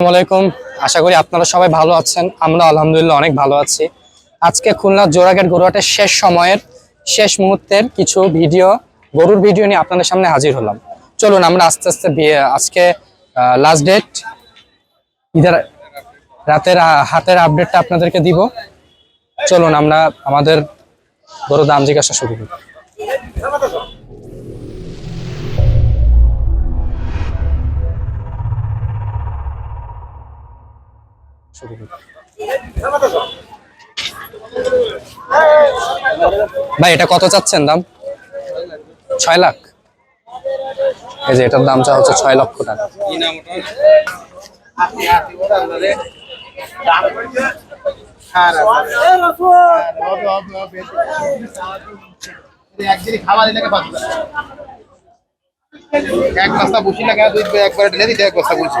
আসসালামু আলাইকুম। আশা করি আপনারা সবাই ভালো আছেন। আমরা আলহামদুলিল্লাহ অনেক ভালো আছি। আজকে খুলনা জোড়াঘাট গরুহাটের শেষ সময়ের শেষ মুহূর্তের কিছু ভিডিও, গরুর ভিডিও নিয়ে আপনাদের সামনে হাজির হলাম। চলুন, আমরা আস্তে আস্তে আজকে লাস্ট ডেট ইধার রাতের, হাতের আপডেটটা আপনাদেরকে দিব। চলুন, আমরা আমাদের গরু দাম জিজ্ঞাসা শুরু করি। শুরু করি ভাই, এটা কত চাচ্ছেন দাম? ছয় লাখ? এই যে এটার দাম চা হচ্ছে ছয় লক্ষ টাকা। এক বস্তা বসি না কেন দুই একবার ঢেলে দিতে, এক বস্তা বলছি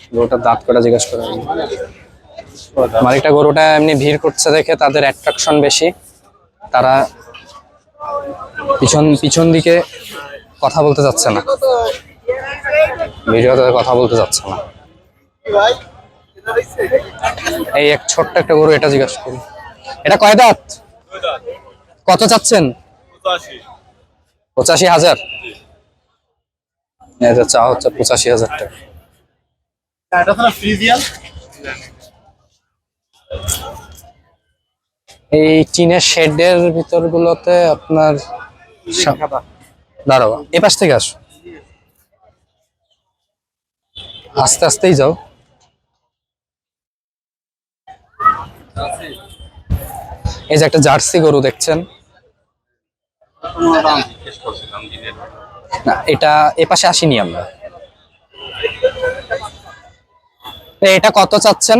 গরুটার দাঁত কটা জিজ্ঞাসা করা। মালিকটা গরুটা এমনি ভিড় করছে দেখে তাদের অ্যাট্রাকশন বেশি। তারা পিছন পিছন দিকে কথা বলতে যাচ্ছে না। ভিডিওতে কথা বলতে যাচ্ছে না। এই এক ছোট্ট একটা গরু এটা জিজ্ঞাসা করি। এটা কয় দাঁত? কত চাচ্ছেন? পঁচাশি হাজার। এটা চা হচ্ছে পঁচাশি হাজার টাকা। এটা তো ফ্রিজিয়ান। এই টিনের শেডের ভিতর গুলোতে আপনার সা- দাঁড়াও এ পাশ থেকে আসো। আস্তে আস্তেই যাও। এই যে একটা জার্সি গরু দেখছেন। না এটা এ পাশে আসিনি আমরা। এটা কত চাচ্ছেন?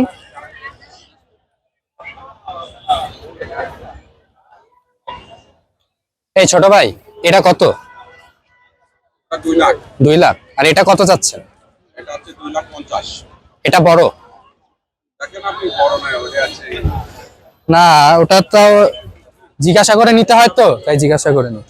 এই ছোট ভাই এটা কত? দুই লাখ। আর এটা কত চাচ্ছেন? এটা বড়? না ওটা তো জিজ্ঞাসা করে নিতে হয় তো তাই জিজ্ঞাসা করে নি।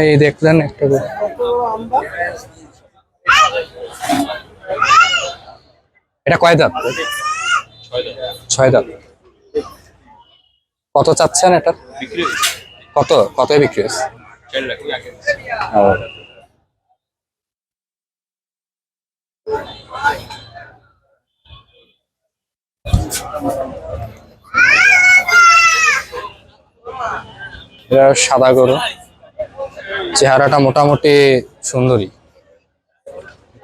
এই দেখলেন একটা। এটা কয় দাঁত? ছয় দাঁত। কত চাচ্ছেন এটা? কত? কত বিক্রি হয়েছে। এটা সাদা গরু। চেহারাটা মোটামুটি সুন্দরী।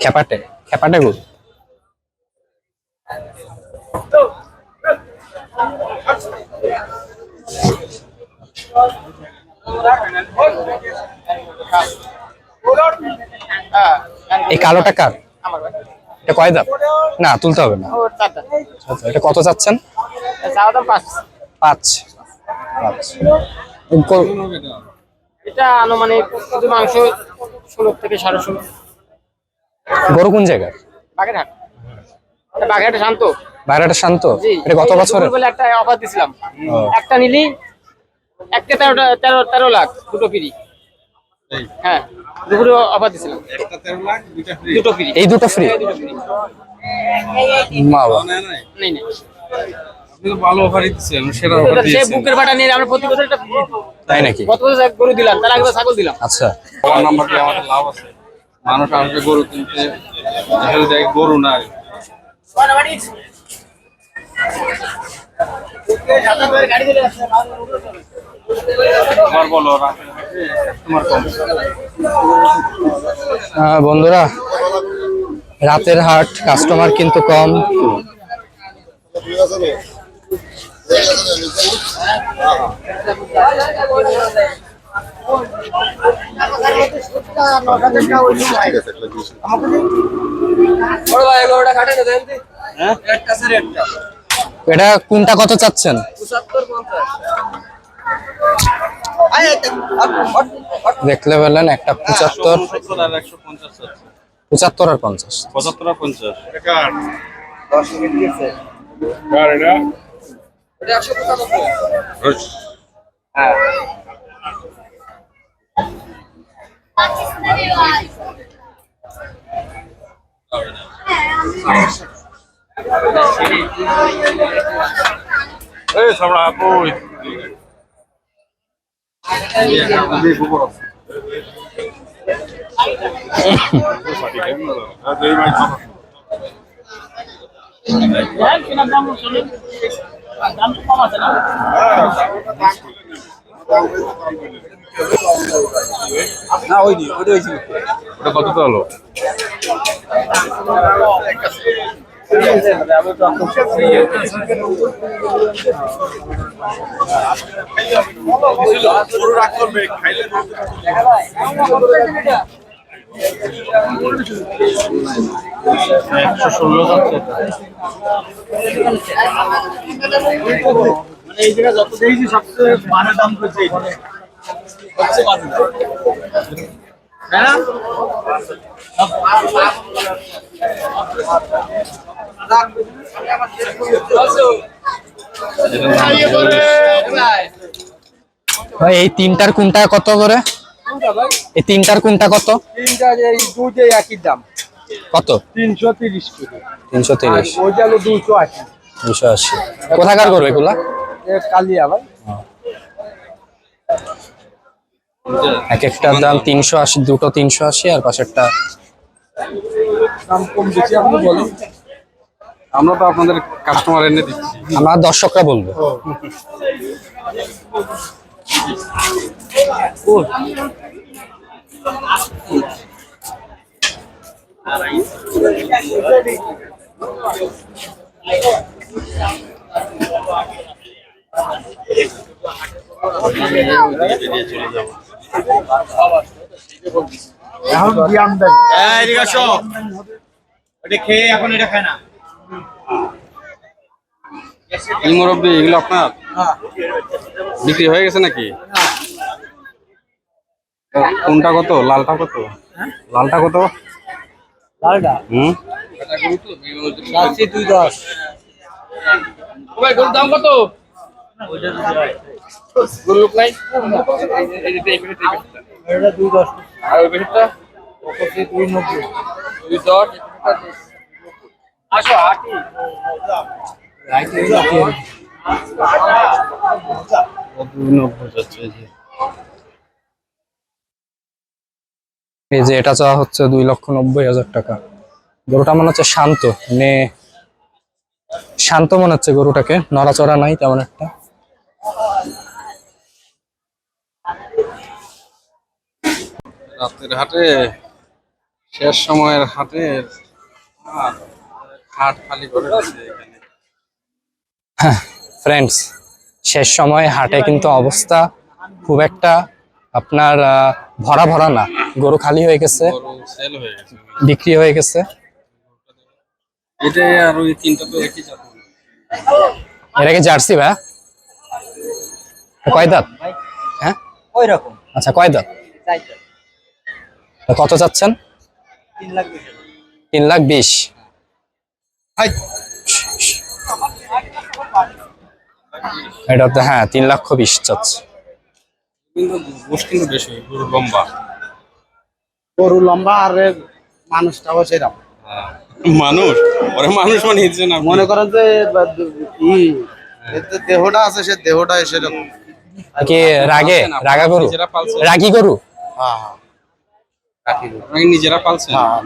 খেপাটে। খেপাটে গরু। এই কালোটা কার? আমার এটা কয় দাম না তুলতে হবে না। আচ্ছা এটা কত চাচ্ছেন? পাঁচ। পাঁচ। এটা আনুমানিক শুধু মাংস ষোলো থেকে সাড়ে ষোলো। গরু কোন জায়গার? বাগেরহাট। এটা বাগেরহাটে শান্ত। বাইরেটা শান্ত? এটা এই বছরের? দুপুরবেলা একটা অফার দিছিলাম। একটা নিলি একটা তেরোটা তেরো তেরো লাখ দুটো ফ্রি। হ্যাঁ দুপুরে অফার দিছিলাম। একটা তেরো লাখ দুইটা ফ্রি দুটো ফ্রি এই দুটো ফ্রি মা বাবা। নেয় নাই নেই। নেই ভালো অফারই দিচ্ছেন সেরা অফার এটা সে বুকের বাটা নিয়ে আমরা প্রতি বছর একটা তাই নাকি? গত বছর এক গরু দিলাম তার আগে ছাগল দিলাম। আচ্ছা। আমার নাম্বার দিয়ে আমাদের লাভ আছে। মানুষ আসবে গরু কিনতে দেখ গরু নাই তোমার বলো বন্ধুরা রাতের হাট কাস্টমার কিন্তু কম। এটা কোনটা কত চাচ্ছেন? দেখলে বললেন একটা পঁচাত্তর। সত্তর আর পঞ্চাশ। পঁচাত্তর আর পঞ্চাশ পঁচাত্তর আর পঞ্চাশ এই সামরা কই ওটা কত তো হলো একশো ষোলো যাচ্ছে সবচেয়ে মানের দাম করছে সবচেয়ে বাজে? ভাই এই তিনটার কোনটা কত করে? এই তিনটার কোনটা কত? তিনটা যে এই দুটো একই দাম। কত? তিনশো তিরিশ তিনশো তিরিশ। ওইটা হলো দুশো আশি। দুশো আশি। কোথাকার করবে এগুলা? কালিয়া ভাই। এক একটার দাম তিনশো আশি দুটো তিনশো আশি আর পাশেরটা। দাম কম বেশি আপনি বলেন আমরা তো আপনাদের কাস্টমার এনে দিচ্ছি। আমরা দর্শকরা বলব। এখন বিয়াম দেন এদিকে আসো। ওটা খেয়ে এখন এটা খায় না। এই মুরব্বী এগুলো আপনার? হ্যাঁ বিক্রি হয়ে গেছে নাকি? কোনটা কত? লালটা কত? লালটা কত? লালটা? হুম? যাচ্ছি দুই দশ। দাম কত? গরু লোক নাই। এই যে এটা চাওয়া হচ্ছে দুই লক্ষ নব্বই হাজার টাকা গরুটা মনে হচ্ছে শান্ত মানে শান্ত মনে হচ্ছে গরুটাকে, নড়াচড়া নাই তেমন একটা রাতের হাটে শেষ সময়ের হাটের হাট খালি করে এখানে। ফ্রেন্ডস শেষ সময় হাটে কিন্তু অবস্থা খুব একটা আপনার ভরা ভরা না। গরু খালি হয়ে গেছে হয়ে গেছে। বিক্রি হয়ে গেছে। এটাই আর ওই তিনটা তো একই জাত এটা কি জার্সি ভাই? কয় দাঁত? হ্যাঁ? ওই রকম আচ্ছা কয় দাঁত। কত চাচ্ছেন? তিন লাখ বিশ। তিন এটা তো হ্যাঁ তিন লক্ষ বিশ চাচ্ছে। লম্বা গরু লম্বা আর এর মানুষটাও সেরকম হ্যাঁ। মানুষ? ওরে মানুষ মানে না মনে করেন যে বা- এর যে দেহটা আছে সে দেহটা সেরকম। কি রাগে? রাগা গরু? রাগি গরু? হ্যাঁ। হ্যাঁ নিজেরা পালছেন? হ্যাঁ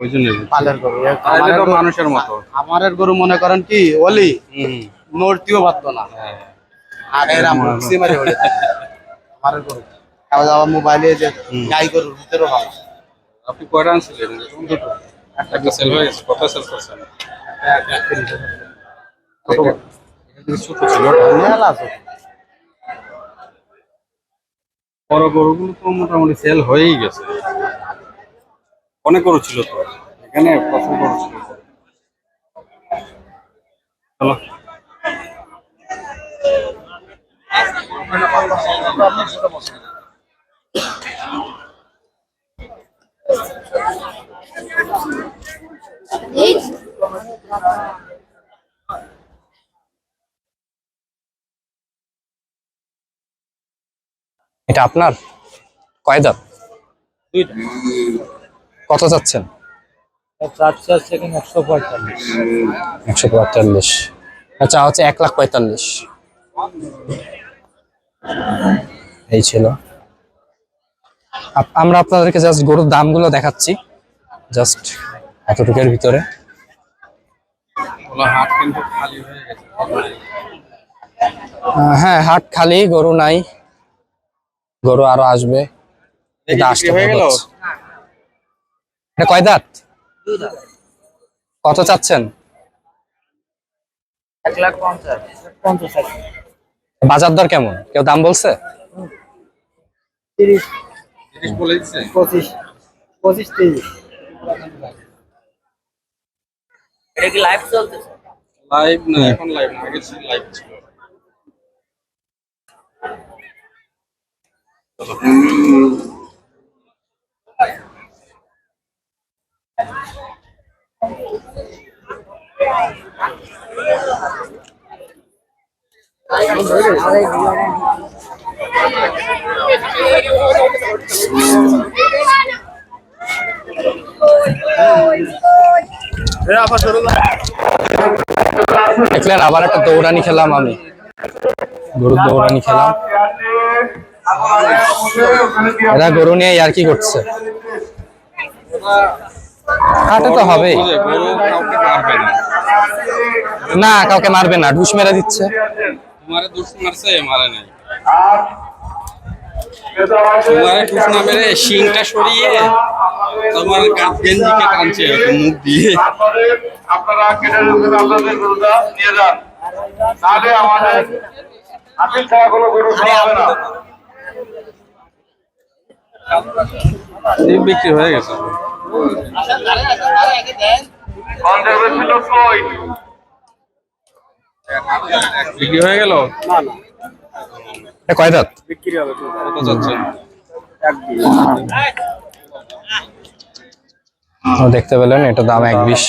ওই জন্য পালের গরু। তো মানুষের মতো। গরু মনে করেন কি ওলি। হুম। নড়তিও পারতো না। হ্যাঁ। আর এরা মুক্সি মারি ওঠে খামারের গরু। মোবাইলে যে গাই গরুর ভালো আপনি কয়টা আনছিলেন? দুটো। একটা সেল হয়ে গেছে কত সেল করছেন ছোট ছিল বড় গরুগুলো তো মোটামুটি সেল হয়েই গেছে। অনেক গরু ছিল তো? এখানে প্রচুর গরু ছিল চলো এটা আপনার? কয় দাঁত? কত চাচ্ছেন? একশো পঁয়তাল্লিশ। একশো পঁয়তাল্লিশ। আচ্ছা হচ্ছে এক লাখ পঁয়তাল্লিশ। এই ছিল। আপ- আমরা আপনাদেরকে জাস্ট গরুর দামগুলো দেখাচ্ছি। জাস্ট এতটুকের ভিতরে। হয়ে হাট খালি গরু নাই। গরু আরও আসবে। এটা আসতে হয়ে। এটা কয় দাঁত? কত চাচ্ছেন? এক লাখ পঞ্চাশ। পঞ্চাশ বাজার দর কেমন? কেউ দাম বলছে? তিরিশ জিনিস বলে দিচ্ছে পঁচিশ পঁচিশ তিরিশ এটা কি লাইভ চলতেছে লাইভ না এখন লাইভ না আগে ছিল লাইভ ছিল দেখলেন আবার একটা দৌড়ানি খেলাম আমি। গরুর দৌড়ানি খেলাম। এরা গরু নিয়ে আর কি করছে? হাটে তো হবেই। গরু কাউকে মারবে না। না কাউকে মারবে না ঢুস মেরে দিচ্ছে। তোমারে দুষ মারছে মারে নাই। তোমারে দুষ না মেরে শিংটা সরিয়ে তোমার গাত গেঞ্জিকে টানছে মুখ দিয়ে। আপনারা কেটে আপনাদের গরুটা নিয়ে যান। তাহলে আমাদের আপিল ছাড়া কোনো গরু হবে না। বিক্রি হয়ে গেছে। বিক্রি হয়ে গেল? এটা কয় দাঁত? বিক্রি হবে কত যাচ্ছে? দেখতে পেলেন এটা দাম এক বিশ।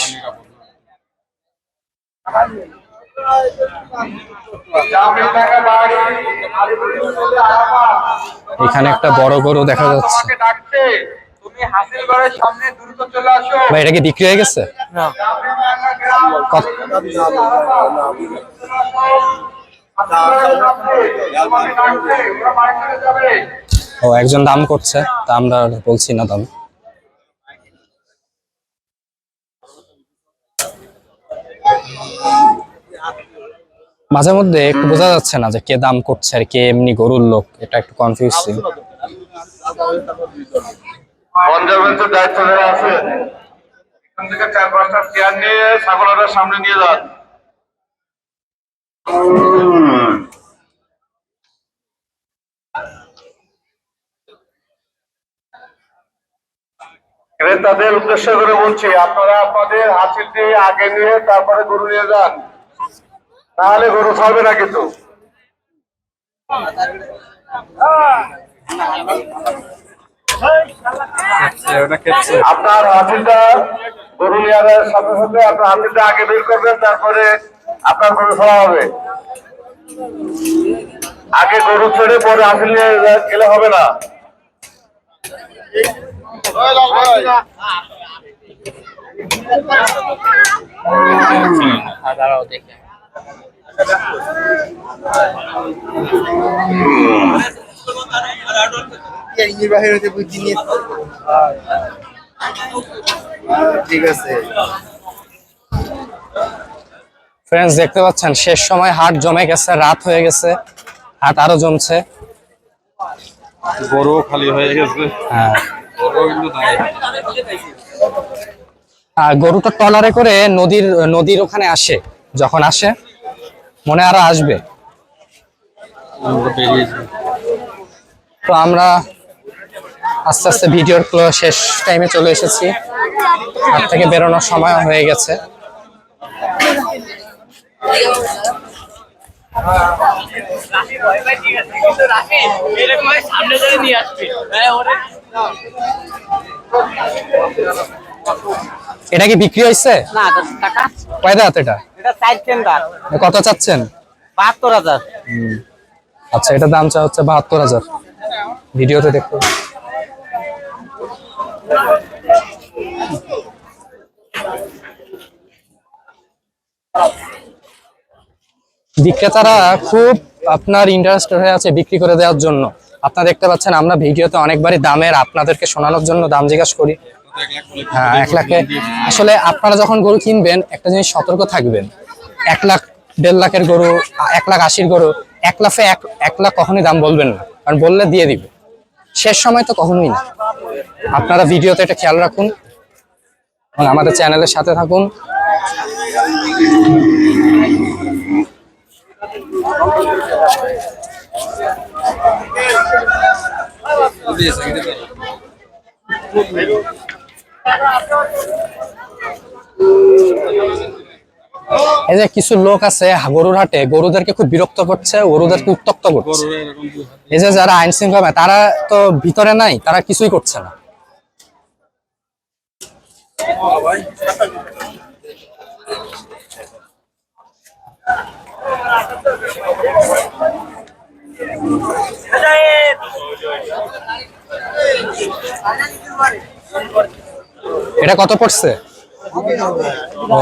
এখানে একটা বড় গরু দেখা যাচ্ছে। ভাই এটা কি বিক্রি হয়ে গেছে? ও একজন দাম করছে। তা আমরা বলছি না দাম। মাঝে মধ্যে একটু বোঝা যাচ্ছে না যে কে দাম করছে আর কে এমনি গরুর লোক। এটা একটু কনফিউজ কনজারভেন্সের দায়িত্ব যারা আছে, এখান থেকে চার পাঁচটা চেয়ার নিয়ে ছাগলের সামনে নিয়ে যান। ক্রেতাদের উদ্দেশ্য করে বলছি, আপনারা আপনাদের হাসিলটি আগে নিয়ে তারপরে গরু নিয়ে যান। তাহলে গরু ছাড়বে না কিন্তু। আপনার হাসিলটা গরু নেওয়ার সাথে সাথে আপনার হাসিলটা আগে বের করবেন, তারপরে আপনার গরু ছাড়া হবে। আগে গরু ছেড়ে পরে হাসিল নিয়ে গেলে হবে না। দাঁড়াও, দেখে। ফ্রেন্ডস দেখতে পাচ্ছেন শেষ সময় হাট জমে গেছে রাত হয়ে গেছে হাট আরও জমছে। গরু খালি হয়ে গেছে। হ্যাঁ। গরু নাই ট্রলারে করে নদীর নদীর ওখানে আসে। যখন আসে মনে আরও আসবে। তো আমরা আস্তে আস্তে ভিডিওর ক্লো- শেষ টাইমে চলে এসেছি। হাত থেকে বেরোনোর সময় হয়ে গেছে। এটা কি বিক্রি হয়েছে? কয় দাঁত এটা? কত চাচ্ছেন? বাহাত্তর হাজার। আচ্ছা এটা দাম চা হচ্ছে বাহাত্তর হাজার। ভিডিওতে দেখো। বিক্রেতারা খুব আপনার ইন্টারেস্টেড হয়ে আছে বিক্রি করে দেওয়ার জন্য। আপনারা দেখতে পাচ্ছেন, আমরা ভিডিওতে অনেকবারই দামের আপনাদেরকে শোনানোর জন্য দাম জিজ্ঞাসা করি। হ্যাঁ এক লাখে। আসলে আপনারা যখন গরু কিনবেন, একটা জিনিস সতর্ক থাকবেন। এক লাখ, দেড় লাখের গরু, এক লাখ আশির গরু, এক লাখে এক লাখ কখনই দাম বলবেন না। কারণ বললে দিয়ে দিবে। শেষ সময় তো কখনোই না। আপনারা ভিডিওতে এটা খেয়াল রাখুন এবং আমাদের চ্যানেলের সাথে থাকুন। দিয়েছে কিন্তু এই যে কিছু লোক আছে গরুর হাটে গরুদেরকে খুব বিরক্ত করছে গরুদেরকে উত্তক্ত করছে। এই যে যারা আইন শৃঙ্খলা তারা তো ভিতরে নাই তারা কিছুই করছে না। এটা কত পড়ছে? ও।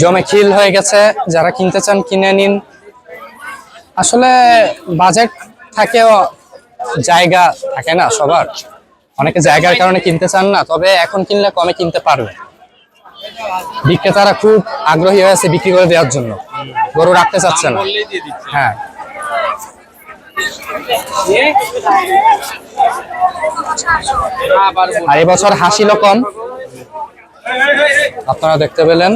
জমে খিল হয়ে গেছে যারা কিনতে চান কিনে নিন। আসলে বাজেট থাকেও জায়গা থাকে না সবার। অনেকে জায়গার কারণে কিনতে চান না তবে এখন কিনলে কমে কিনতে পারবে। বিক্রেতারা খুব আগ্রহী হয়েছে বিক্রি করে দেওয়ার জন্য। গরু রাখতে চাচ্ছে না। হ্যাঁ। আর এবছর হাসিল কম আপনারা দেখতে পেলেন।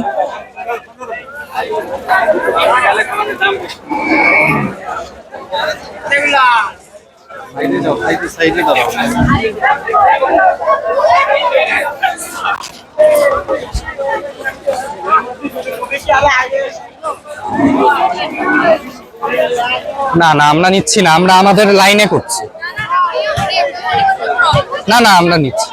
না না আমরা নিচ্ছি না আমরা আমাদের লাইনে করছি। না না আমরা নিচ্ছি।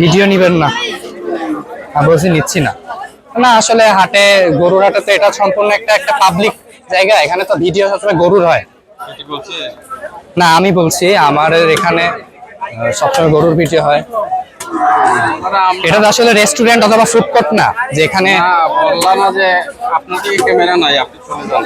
ভিডিও নিবেন না। বলছি নিচ্ছি না। না, আসলে হাটে, গরুর হাটে তো এটা সম্পূর্ণ একটা একটা পাবলিক জায়গা। এখানে তো ভিডিও সবসময় গরুর হয়। না, আমি বলছি আমার এখানে সবসময় গরুর ভিডিও হয়। এটা তো আসলে রেস্টুরেন্ট অথবা ফুড কোর্ট না যেখানে বললাম না যে আপনার কি ক্যামেরা নাই আপনি চলে যান।